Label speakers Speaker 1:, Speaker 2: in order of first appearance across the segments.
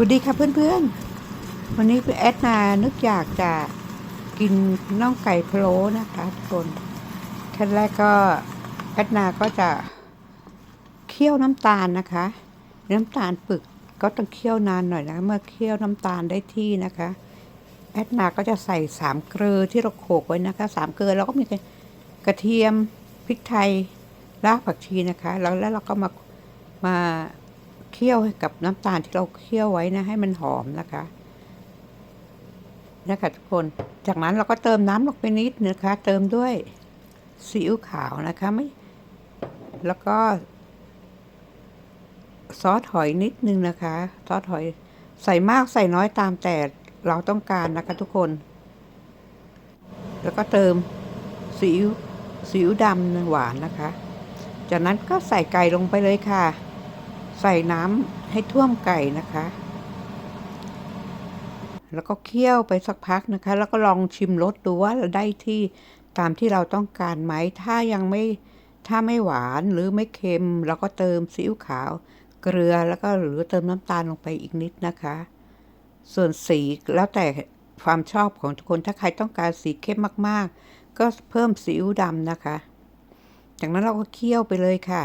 Speaker 1: วัสดีค่ะเพื่อนๆ วันนี้แอดนานึกอยากจะกินน่องไก่พะโล้นะคะทุกคนขั้นแรกก็แอดนาก็จะเคี่ยวน้ำตาลนะคะ น้ำตาลปึกก็ต้องเคี่ยวนานหน่อยนะ เมื่อเคี่ยวน้ำตาลได้ที่นะคะ แอดนาก็จะใส่สามเกลือที่เราโขลกไว้นะคะสามเกลือแล้วก็มีกระเทียมพริกไทยรากผักชีนะคะ แล้วแล้วเราก็มามา เคี่ยวกับน้ำตาลที่เราเคี่ยวไว้นะ ให้มันหอมนะคะนะคะทุกคน จากนั้นเราก็เติมน้ำลงไปนิดนะคะ เติมด้วยซีอิ๊วขาวนะคะไม่ แล้วก็ ซอสหอยนิดนึงนะคะ ซอสหอยใส่มากใส่น้อยตามแต่เราต้องการนะคะทุกคน แล้วก็เติมซีอิ๊วซีอิ๊วดำหวานนะคะ จากนั้นก็ใส่ไก่ลงไปเลยค่ะ ใส่น้ำให้ท่วมไก่นะคะ แล้วก็เคี่ยวไปสักพักนะคะ แล้วก็ลองชิมรสดูว่าเราได้ที่ตามที่เราต้องการไหม ถ้ายังไม่ถ้าไม่หวานหรือไม่เค็มเราก็เติมซีอิ๊วขาว เกลือแล้วก็หรือเติมน้ำตาลลงไปอีกนิดนะคะ ส่วนสีแล้วแต่ความชอบของทุกคนถ้าใครต้องการสีเข้มมาก ๆ ก็เพิ่มซีอิ๊วดำนะคะ จากนั้นเราก็เคี่ยวไปเลยค่ะ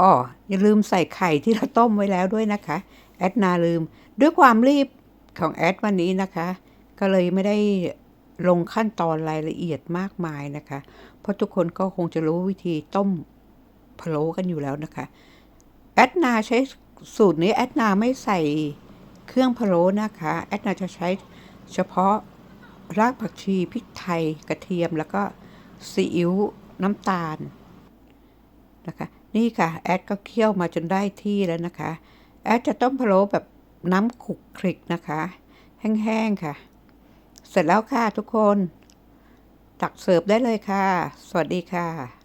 Speaker 1: อ๋ออย่าลืมใส่ไข่ที่เราต้มไว้แล้วด้วยนะคะ แอดนาลืม ด้วยความรีบของแอดวันนี้นะคะ ก็เลยไม่ได้ลงขั้นตอนรายละเอียดมากมายนะคะ เพราะทุกคนก็คงจะรู้วิธีต้มพะโล้กันอยู่แล้วนะคะ แอดนาใช้สูตรนี้แอดนาไม่ใส่เครื่องพะโล้นะคะ แอดนาจะใช้เฉพาะรากผักชีพริกไทยกระเทียมแล้วก็ซีอิ๊วน้ำตาลนะคะ นี่ค่ะแอดก็เคี่ยวมาจนได้ที่แล้วนะคะ แอดจะต้มพะโล้แบบน้ำขุกคลิกนะคะ แห้งๆค่ะ เสร็จแล้วค่ะทุกคน ตักเสิร์ฟได้เลยค่ะ สวัสดีค่ะ